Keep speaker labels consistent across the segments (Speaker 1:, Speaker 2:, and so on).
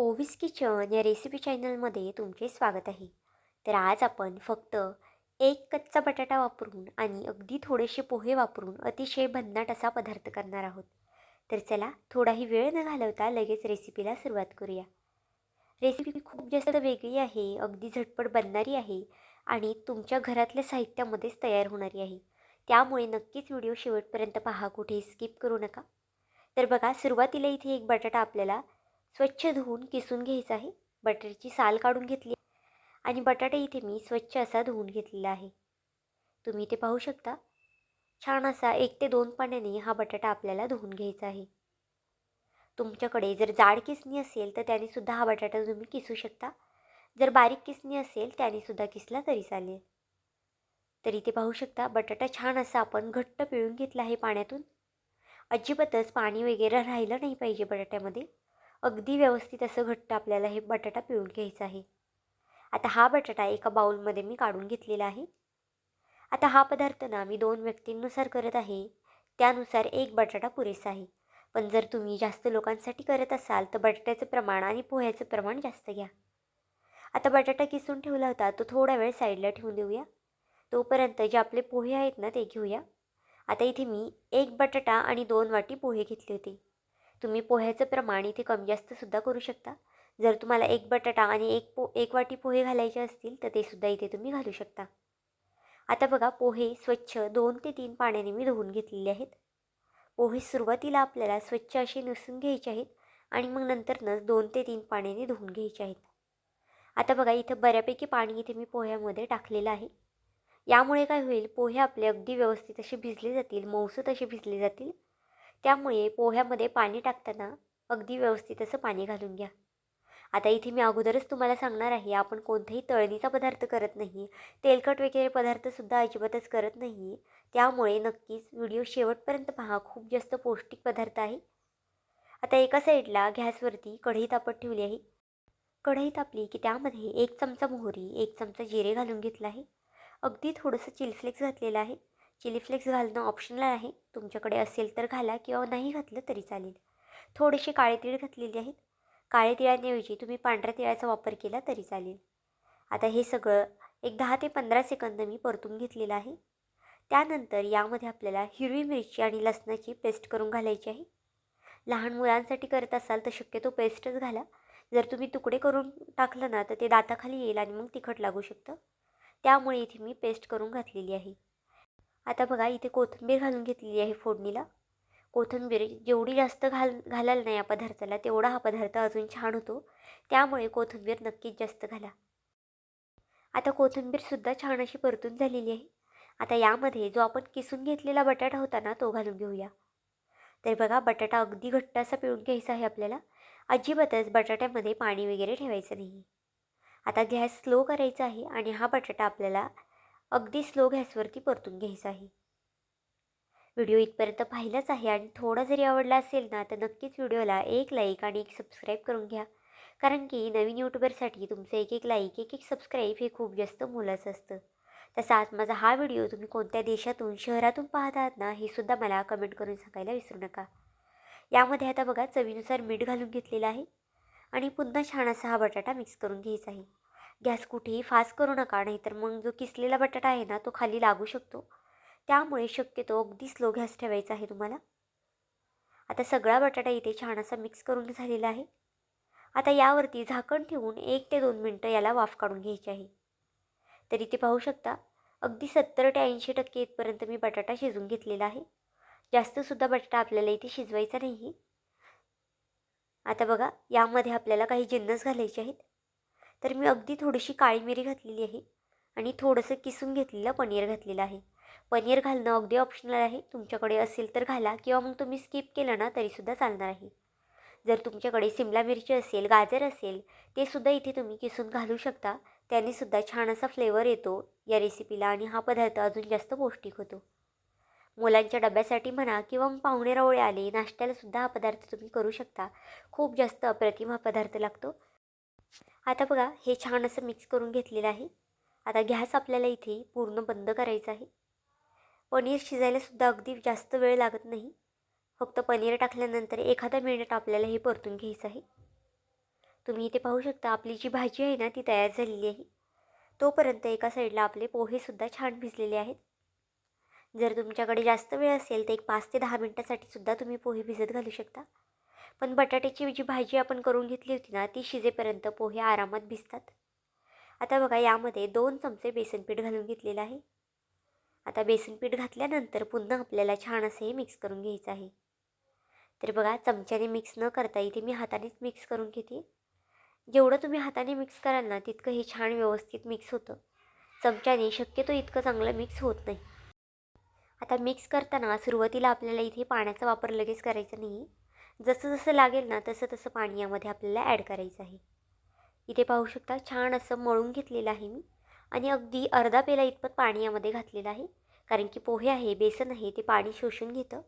Speaker 1: Ovis kitchen या recipe चॅनलमध्ये तुमचे स्वागत आहे. तर आज आपण फक्त एक कच्चा बटाटा वापरून आणि अगदी थोडेसे पोहे वापरून अतिशय भन्नाट असा पदार्थ करणार आहोत. तर चला थोडाही वेळ न घालवता लगेच रेसिपीला सुरुवात करूया. रेसिपी खूप जास्त वेगळी आहे अगदी झटपट बनणारी आहे आणि तुमच्या घरातल्या साहित्यामध्येच तयार होणारी आहे. त्यामुळे नक्कीच व्हिडिओ शेवटपर्यंत पहा कुठेही स्किप करू नका. तर बघा सुरुवातीला इथे एक बटाटा आपल्याला स्वच्छ धुवून किसून घ्यायचं आहे. बटाट्याची साल काढून घेतली आणि बटाटा इथे मी स्वच्छ असा धुवून घेतलेला आहे. तुम्ही इथे पाहू शकता. छान असा एक ते दोन पाण्याने हा बटाटा आपल्याला धुवून घ्यायचा आहे. तुमच्याकडे जर जाड किसणी असेल तर त्यानेसुद्धा हा बटाटा तुम्ही किसू शकता. जर बारीक किसणी असेल त्यानेसुद्धा किसला तरी चालेल. तर इथे पाहू शकता बटाटा छान असा आपण घट्ट पिळून घेतला आहे पाण्यातून. अजिबातच पाणी वगैरे राहिलं नाही पाहिजे बटाट्यामध्ये. अगदी व्यवस्थित असं घट्ट आपल्याला हे बटाटा पिळून घ्यायचा आहे. आता हा बटाटा एका बाउलमध्ये मी काढून घेतलेला आहे. आता हा पदार्थ ना मी दोन व्यक्तींनुसार करत आहे. त्यानुसार एक बटाटा पुरेसा आहे. पण जर तुम्ही जास्त लोकांसाठी करत असाल तर बटाट्याचं प्रमाण आणि पोह्याचं प्रमाण जास्त घ्या. आता बटाटा किसून ठेवला होता तो थोडा वेळ साईडला ठेवून देऊया. तोपर्यंत जे आपले पोहे आहेत ना ते घेऊया. आता इथे मी एक बटाटा आणि दोन वाटी पोहे घेतले होते. तुम्ही पोह्याचं प्रमाण इथे कमी जास्तसुद्धा करू शकता. जर तुम्हाला एक बटाटा आणि एक पो एक वाटी पोहे घालायचे असतील तर ते सुद्धा इथे तुम्ही घालू शकता. आता बघा पोहे स्वच्छ दोन ते तीन पाण्याने मी धुवून घेतलेले आहेत. पोहे सुरुवातीला आपल्याला स्वच्छ असे नुसून घ्यायचे आहेत आणि मग नंतरनंच दोन ते तीन पाण्याने धुवून घ्यायचे आहेत. आता बघा इथं बऱ्यापैकी पाणी इथे मी पोह्यामध्ये टाकलेलं आहे. यामुळे काय होईल पोहे आपले अगदी व्यवस्थित असे भिजले जातील मौसूत असे भिजले जातील. त्यामुळे पोह्यामध्ये पाणी टाकताना अगदी व्यवस्थित असं पाणी घालून घ्या. आता इथे मी अगोदरच तुम्हाला सांगणार आहे आपण कोणताही तळणीचा पदार्थ करत नाही तेलकट वगैरे पदार्थसुद्धा अजिबातच करत नाही. त्यामुळे नक्कीच व्हिडिओ शेवटपर्यंत पहा खूप जास्त पौष्टिक पदार्थ आहे. आता एका साईडला गॅसवरती कढई तापत ठेवली आहे. कढई तापली की त्यामध्ये एक चमचा मोहरी एक चमचा जिरे घालून घेतला आहे. अगदी थोडंसं चिलफ्लेक्स घातलेलं आहे. चिली फ्लेक्स घालणं ऑप्शनल आहे. तुमच्याकडे असेल तर घाला किंवा नाही घातलं तरी चालेल. थोडेसे काळे तीळ घातलेले आहेत. काळे तिळांऐवजी तुम्ही पांढऱ्या तिळाचा वापर केला तरी चालेल. आता हे सगळं एक दहा ते पंधरा सेकंद मी परतून घेतलेलं आहे. त्यानंतर यामध्ये आपल्याला हिरवी मिरची आणि लसणाची पेस्ट करून घालायची आहे. लहान मुलांसाठी करत असाल तर शक्यतो पेस्टच घाला. जर तुम्ही तुकडे करून टाकलं ना तर ते दाताखाली येईल आणि मग तिखट लागू शकतं. त्यामुळे इथे मी पेस्ट करून घातलेली आहे. आता बघा इथे कोथिंबीर घालून घेतलेली आहे फोडणीला. कोथिंबीर जेवढी जास्त घाल घालाल ना या पदार्थाला तेवढा हा पदार्थ अजून छान होतो. त्यामुळे कोथिंबीर नक्कीच जास्त घाला. आता कोथिंबीरसुद्धा छान अशी परतून झालेली आहे. आता यामध्ये जो आपण किसून घेतलेला बटाटा होता ना तो घालून घेऊया. तर बघा बटाटा अगदी घट्ट असा पिळून घ्यायचा आहे आपल्याला. अजिबातच बटाट्यामध्ये पाणी वगैरे ठेवायचं नाही. आता गॅस स्लो करायचा आहे आणि हा बटाटा आपल्याला अगदी स्लो गॅसवरती परतून घ्यायचा आहे व्हिडिओ इथपर्यंत पाहिलाच आहे आणि थोडा जरी आवडला असेल ना तर नक्कीच व्हिडिओला एक लाईक आणि एक सबस्क्राईब करून घ्या. कारण की नवीन यूट्यूबरसाठी तुमचं एक एक लाईक एक एक सबस्क्राईब हे खूप जास्त मोलाचं असतं. तसाच माझा हा व्हिडिओ तुम्ही कोणत्या देशातून शहरातून पाहत आहात ना हे सुद्धा मला कमेंट करून सांगायला विसरू नका. यामध्ये आता बघा चवीनुसार मीठ घालून घेतलेलं आहे आणि पुन्हा छान असा हा बटाटा मिक्स करून घ्यायचा आहे. गॅस कुठेही फास्ट करू नका नाहीतर मग जो किसलेला बटाटा आहे ना तो खाली लागू शकतो. त्यामुळे शक्यतो अगदी स्लो गॅस ठेवायचा आहे तुम्हाला. आता सगळा बटाटा इथे छान असा मिक्स करून झालेला आहे. आता यावरती झाकण ठेवून एक ते दोन मिनटं याला वाफ काढून घ्यायची आहे. तर इथे पाहू शकता अगदी सत्तर ते ऐंशी टक्के इथपर्यंत मी बटाटा शिजून घेतलेला आहे. जास्तसुद्धा बटाटा आपल्याला इथे शिजवायचा नाही. आता बघा यामध्ये आपल्याला काही जिन्नस घालायचे आहेत. तर मी अगदी थोडीशी काळी मिरी घातलेली आहे आणि थोडंसं किसून घेतलेलं पनीर घातलेलं आहे. पनीर घालणं अगदी ऑप्शनल आहे. तुमच्याकडे असेल तर घाला किंवा मग तुम्ही स्किप केलं ना तरीसुद्धा चालणार आहे. जर तुमच्याकडे सिमला मिरची असेल गाजर असेल ते सुद्धा इथे तुम्ही किसून घालू शकता. त्यानेसुद्धा छान असा फ्लेवर येतो या रेसिपीला आणि हा पदार्थ अजून जास्त पौष्टिक होतो. मुलांच्या डब्यासाठी म्हणा किंवा मग पाहुणे रावळे आले नाश्त्यालासुद्धा हा पदार्थ तुम्ही करू शकता. खूप जास्त अप्रतिम हा पदार्थ लागतो. आता बघा हे छान असं मिक्स करून घेतलेलं आहे. आता गॅस आपल्याला इथे पूर्ण बंद करायचं आहे. पनीर शिजायलासुद्धा अगदी जास्त वेळ लागत नाही. फक्त पनीर टाकल्यानंतर एखादा मिनिट आपल्याला हे परतून घ्यायचं आहे. तुम्ही इथे पाहू शकता आपली जी भाजी आहे ना ती तयार झालेली आहे. तोपर्यंत एका साईडला आपले पोहेसुद्धा छान भिजलेले आहेत. जर तुमच्याकडे जास्त वेळ असेल तर एक पाच ते दहा मिनटासाठी सुद्धा तुम्ही पोहे भिजत घालू शकता. पण बटाट्याची जी भाजी आपण करून घेतली होती ना ती शिजेपर्यंत पोहे आरामात भिजतात. आता बघा यामध्ये दोन चमचे बेसन पीठ घालून घेतलेलं आहे. आता बेसन पीठ घातल्यानंतर पुन्हा आपल्याला छान असं हे मिक्स करून घ्यायचं आहे. तर बघा चमच्याने मिक्स न करता इथे मी हातानेच मिक्स करून घेते. जेवढं तुम्ही हाताने मिक्स कराल ना तितकं हे छान व्यवस्थित मिक्स होतं. चमच्याने शक्यतो इतकं चांगलं मिक्स होत नाही. आता मिक्स करताना सुरुवातीला आपल्याला इथे पाण्याचा वापर लगेच करायचा नाही. जसं जसं लागेल ना तसं तसं पाणी यामध्ये आपल्याला ॲड करायचं आहे. इथे पाहू शकता छान असं मळून घेतलेलं आहे मी. आणि अगदी अर्धा पेला इतपत पाणी यामध्ये घातलेलं आहे. कारण की पोहे आहे बेसन आहे ते पाणी शोषून घेतं.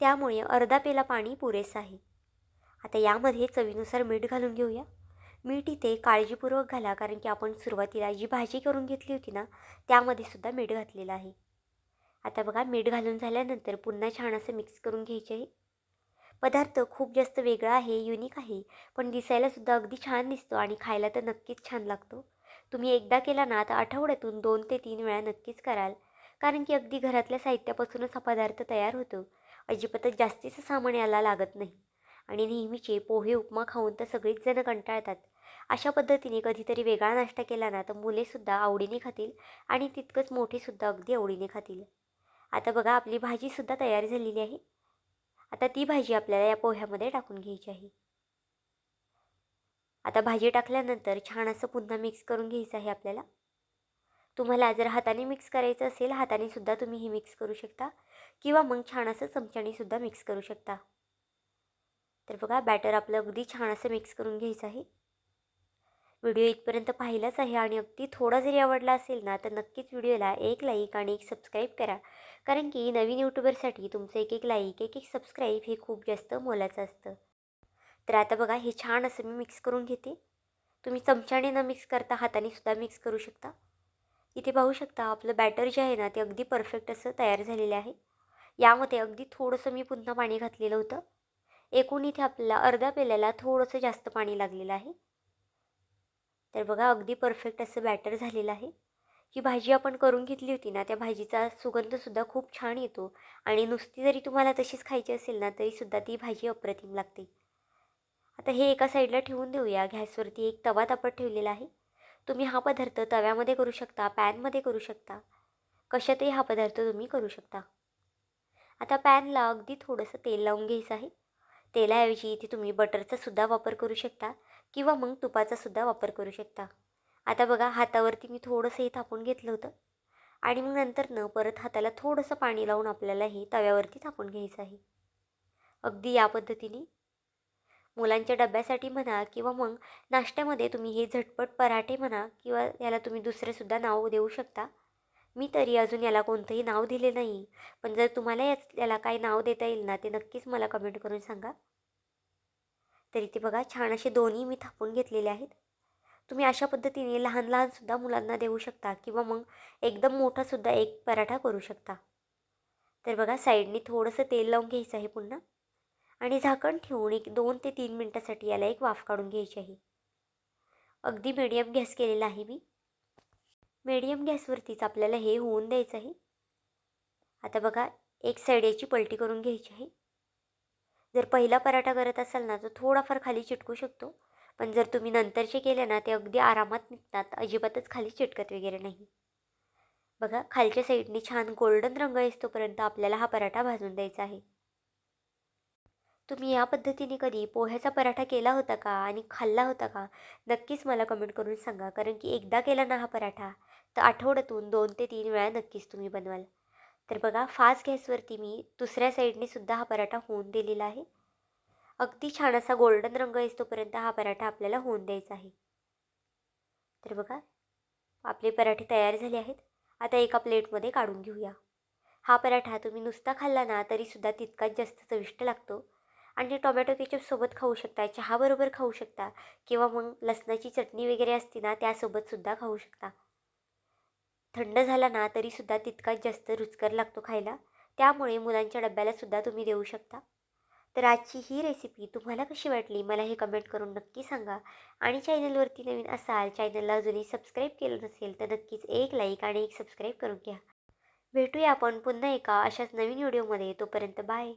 Speaker 1: त्यामुळे अर्धा पेला पाणी पुरेसं आहे. आता यामध्ये चवीनुसार मीठ घालून घेऊया. मीठ इथे काळजीपूर्वक घाला कारण की आपण सुरुवातीला जी भाजी करून घेतली होती ना त्यामध्ये सुद्धा मीठ घातलेलं आहे. आता बघा मीठ घालून झाल्यानंतर पुन्हा छान असं मिक्स करून घ्यायचे आहे. पदार्थ खूप जास्त वेगळा आहे युनिक आहे. पण दिसायलासुद्धा अगदी छान दिसतो आणि खायला तर नक्कीच छान लागतो. तुम्ही एकदा केला ना तर आठवड्यातून दोन ते तीन वेळा नक्कीच कराल. कारण की अगदी घरातल्या साहित्यापासूनच हा पदार्थ तयार होतो. अजिबातच जास्तीचं सामान याला लागत नाही. आणि नेहमीचे पोहे उपमा खाऊन तर सगळीच जणं कंटाळतात. अशा पद्धतीने कधीतरी वेगळा नाश्ता केला ना तर मुलेसुद्धा आवडीने खातील आणि तितकंच मोठेसुद्धा अगदी आवडीने खातील. आता बघा आपली भाजीसुद्धा तयार झालेली आहे. आता ती भाजी आपल्याला या पोह्यामध्ये टाकून घ्यायची आहे. आता भाजी टाकल्यानंतर छान असं पुन्हा मिक्स करून घ्यायचं आहे आपल्याला. तुम्हाला जर हाताने मिक्स करायचं असेल हाताने सुद्धा तुम्ही हे मिक्स करू शकता. किंवा मग छान असं चमच्याने सुद्धा मिक्स करू शकता. तर बघा बॅटर आपलं अगदी छान असं मिक्स करून घ्यायचं आहे. व्हिडिओ इथपर्यंत पाहिलाच आहे आणि अगदी थोडा जरी आवडला असेल ना तर नक्कीच व्हिडिओला एक लाईक आणि एक सबस्क्राईब करा. कारण की नवीन यूट्यूबरसाठी तुमचं एक एक लाईक एक एक सबस्क्राईब हे खूप जास्त मोलाचं असतं. तर आता बघा हे छान असं मी मिक्स करून घेते. तुम्ही चमच्याने न मिक्स करता हाताने सुद्धा मिक्स करू शकता. इथे पाहू शकता आपलं बॅटर जे आहे ना ते अगदी परफेक्ट असं तयार झालेलं आहे. यामध्ये अगदी थोडंसं मी पुन्हा पाणी घातलेलं होतं. एकूण इथे आपल्याला अर्ध्या पेल्याला थोडंसं जास्त पाणी लागलेलं आहे. तर बघा अगदी परफेक्ट असं बॅटर झालेलं आहे. ही भाजी आपण करून घेतली होती ना त्या भाजीचा सुगंधसुद्धा खूप छान येतो. आणि नुसती जरी तुम्हाला तशीच खायची असेल ना तरीसुद्धा ती भाजी अप्रतिम लागते. आता हे एका साईडला ठेवून देऊया. गॅसवरती एक तवा तापत ठेवलेला आहे. तुम्ही हा पदार्थ तव्यामध्ये करू शकता पॅनमध्ये करू शकता. कशातही हा पदार्थ तुम्ही करू शकता. आता पॅनला अगदी थोडंसं तेल लावून घ्यायचं आहे. तेलाऐवजी इथे तुम्ही बटरचासुद्धा वापर करू शकता किंवा मग तुपाचासुद्धा वापर करू शकता. आता बघा हातावरती मी थोडंसं हे थापून घेतलं होतं. आणि मग नंतर न परत हाताला थोडंसं पाणी लावून आपल्याला हे तव्यावरती थापून घ्यायचं आहे. अगदी या पद्धतीने. मुलांच्या डब्यासाठी म्हणा किंवा मग नाश्त्यामध्ये तुम्ही हे झटपट पराठे म्हणा किंवा याला तुम्ही दुसरेसुद्धा नाव देऊ शकता. मी तरी अजून याला कोणतंही नाव दिले नाही. पण जर तुम्हाला याच याला काही नाव देता येईल ना ते नक्कीच मला कमेंट करून सांगा. तरी ते बघा छान असे दोन्ही मी थापून घेतलेले आहेत. तुम्ही अशा पद्धतीने लहान लहानसुद्धा मुलांना देऊ शकता किंवा मग एकदम मोठासुद्धा एक पराठा करू शकता. तर बघा साईडने थोडंसं तेल लावून घ्यायचं आहे पुन्हा. आणि झाकण ठेवून एक दोन ते तीन मिनटासाठी याला एक वाफ काढून घ्यायची आहे. अगदी मीडियम गॅस केलेला आहे मी. मीडियम गॅसवरतीच आपल्याला हे होऊन द्यायचं आहे. आता बघा एक साईड याची पलटी करून घ्यायची आहे. जर पहिला पराठा करत असाल ना तर थोडाफार खाली चिटकू शकतो. पण जर तुम्ही नंतरचे केले ना ते अगदी आरामात निघतात. अजिबातच खाली चिटकत वगैरे नाही. बघा खालच्या साईडने छान गोल्डन रंग येतोपर्यंत आपल्याला हा पराठा भाजून द्यायचा आहे. तुम्ही या पद्धतीने कधी पोह्याचा पराठा केला होता का आणि खाल्ला होता का? नक्कीच मला कमेंट करून सांगा कारण की एकदा केला ना हा पराठा तर आठवड्यातून दोन ते तीन वेळा नक्कीच तुम्ही बनवाल. तर बघा फास्ट गॅसवरती मी दुसऱ्या साईडने सुद्धा हा पराठा होऊन दिलेला आहे. अगदी छान असा गोल्डन रंग येतोपर्यंत हा पराठा आपल्याला होऊन द्यायचा आहे. तर बघा आपले पराठे तयार झाले आहेत. आता एका प्लेटमध्ये काढून घेऊया. हा पराठा तुम्ही नुसता खाल्ला ना तरीसुद्धा तितकाच जास्त चविष्ट लागतो. आणि टोमॅटो केचपसोबत खाऊ शकता चहाबरोबर खाऊ शकता किंवा मग लसणाची चटणी वगैरे असते ना त्यासोबतसुद्धा खाऊ शकता. थंड झाला ना तरीसुद्धा तितकाच जास्त रुचकर लागतो खायला. त्यामुळे मुलांच्या डब्यालासुद्धा तुम्ही देऊ शकता. तर आजची ही रेसिपी तुम्हाला कशी वाटली? मला हे कमेंट करून नक्की सांगा. आणि चॅनलवरती नवीन असाल चॅनलला अजूनही सबस्क्राईब केलं नसेल तर नक्कीच एक लाईक आणि एक सबस्क्राईब करून घ्या. भेटूया आपण पुन्हा एका अशाच नवीन व्हिडिओमध्ये तोपर्यंत बाय